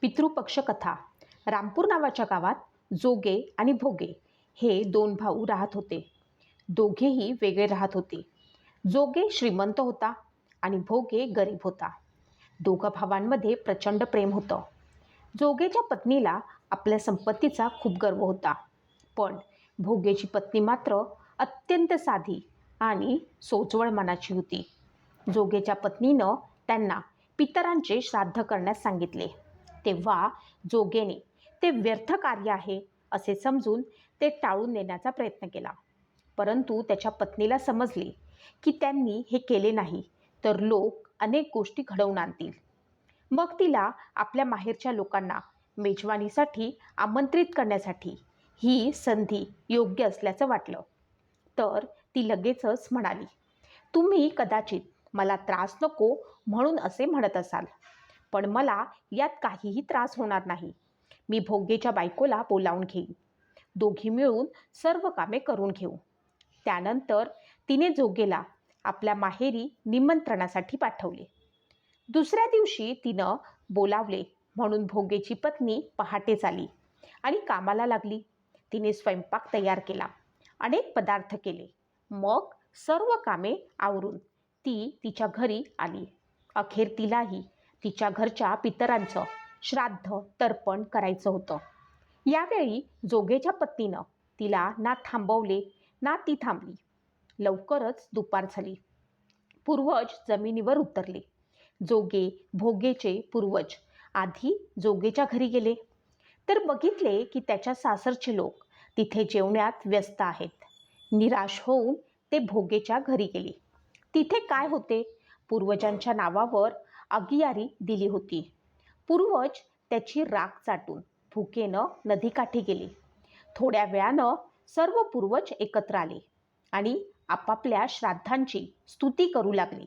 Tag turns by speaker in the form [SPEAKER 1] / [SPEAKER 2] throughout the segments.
[SPEAKER 1] पितृपक्ष कथा रामपूर नावाच्या गावात जोगे आणि भोगे हे दोन भाऊ राहत होते. दोघेही वेगळे राहत होते. जोगे श्रीमंत होता आणि भोगे गरीब होता. दोघं भावांमध्ये प्रचंड प्रेम होतं. जोगेच्या पत्नीला आपल्या संपत्तीचा खूप गर्व होता. पण भोगेची पत्नी मात्र अत्यंत साधी आणि सोचवळ मनाची होती. जोगेच्या पत्नीनं त्यांना पितरांचे श्राद्ध करण्यास सांगितले. तेव्हा जोगेने ते व्यर्थ कार्य आहे असे समजून ते टाळून देण्याचा प्रयत्न केला. परंतु त्याच्या पत्नीला समजले की त्यांनी हे केले नाही तर लोक अनेक गोष्टी घडवून आणतील. मग तिला आपल्या माहेरच्या लोकांना मेजवानीसाठी आमंत्रित करण्यासाठी ही संधी योग्य असल्याचं वाटलं. तर ती लगेचच म्हणाली तुम्ही कदाचित मला त्रास नको म्हणून असे म्हणत असाल. पण मला यात काहीही त्रास होणार नाही. मी भोगेच्या बायकोला बोलावून घेईन. दोघी मिळून सर्व कामे करून घेऊ. त्यानंतर तिने जोगेला आपल्या माहेरी निमंत्रणासाठी पाठवले. दुसऱ्या दिवशी तिनं बोलावले म्हणून भोगेची पत्नी पहाटेच आली आणि कामाला लागली. तिने स्वयंपाक तयार केला. अनेक पदार्थ केले. मग सर्व कामे आवरून ती तिच्या घरी आली. अखेर तिलाही तिच्या घरच्या पितरांचं श्राद्ध तर्पण करायचं होतं. यावेळी जोगेच्या पत्नीनं तिला ना थांबवले ना ती थांबली. लवकरच दुपार झाली. पूर्वज जमिनीवर उतरले. जोगे भोगेचे पूर्वज. आधी जोगेच्या घरी गेले. तर बघितले की त्याच्या सासरचे लोक तिथे जेवण्यात व्यस्त आहेत. निराश होऊन ते भोगेच्या घरी गेले. तिथे काय होते? पूर्वजांच्या नावावर अगियारी दिली होती. पूर्वज त्याची राख चाटून भुकेनं नदीकाठी गेले. थोड्या वेळानं सर्व पूर्वज एकत्र आले आणि आपापल्या श्राद्धांची स्तुती करू लागले.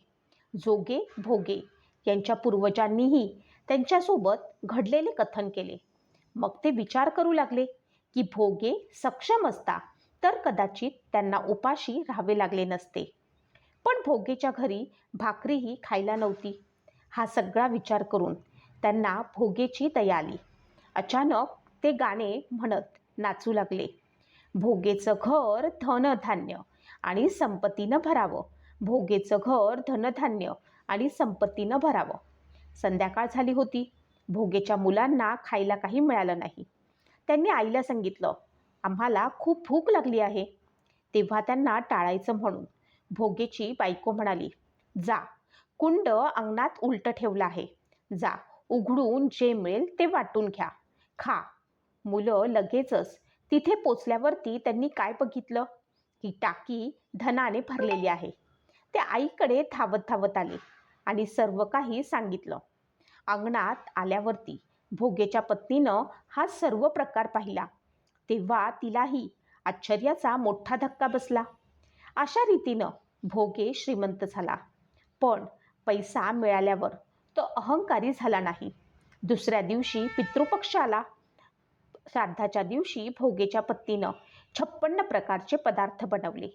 [SPEAKER 1] जोगे भोगे यांच्या पूर्वजांनीही त्यांच्यासोबत घडलेले कथन केले. मग ते विचार करू लागले की भोगे सक्षम असता तर कदाचित त्यांना उपाशी राहावे लागले नसते. पण भोगेच्या घरी भाकरीही खायला नव्हती. हा सगळा विचार करून त्यांना भोगेची दया आली. अचानक ते गाणे म्हणत नाचू लागले. भोगेचं घर धनधान्य आणि संपत्तीनं भरावं. भोगेचं घर धनधान्य आणि संपत्तीनं भरावं. संध्याकाळ झाली होती. भोगेच्या मुलांना खायला काही मिळालं नाही. त्यांनी आईला सांगितलं आम्हाला खूप भूक लागली आहे. तेव्हा त्यांना टाळायचं म्हणून भोगेची बायको म्हणाली जा कुंड अंगणात उलटं ठेवलं आहे. जा उघडून जे मिळेल ते वाटून घ्या. खा. मुलं लगेचच तिथे पोचल्यावरती त्यांनी काय बघितलं? ही टाकी धनाने भरलेली आहे. ते आईकडे धावत धावत आले आणि सर्व काही सांगितलं. अंगणात आल्यावरती भोगेच्या पत्नीनं हा सर्व प्रकार पाहिला. तेव्हा तिलाही आश्चर्याचा मोठा धक्का बसला. अशा रीतीनं भोगे श्रीमंत झाला. पण पैसा मिळाल्यावर तो अहंकारी झाला नाही. दुसऱ्या दिवशी पितृपक्ष आला श्राद्धाच्या दिवशी भोगेच्या पत्तीनं छप्पन्न प्रकारचे पदार्थ बनवले.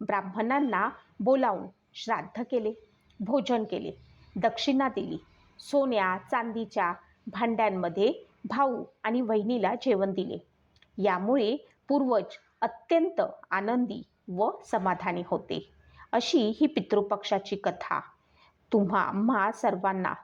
[SPEAKER 1] ब्राह्मणांना बोलावून श्राद्ध केले भोजन केले दक्षिणा दिली सोन्या चांदीच्या भांड्यांमध्ये भाऊ आणि वहिनीला जेवण दिले. यामुळे पूर्वज अत्यंत आनंदी व समाधानी होते. अशी ही पितृपक्षाची कथा. तुम्हा आम्हा सर्वांना.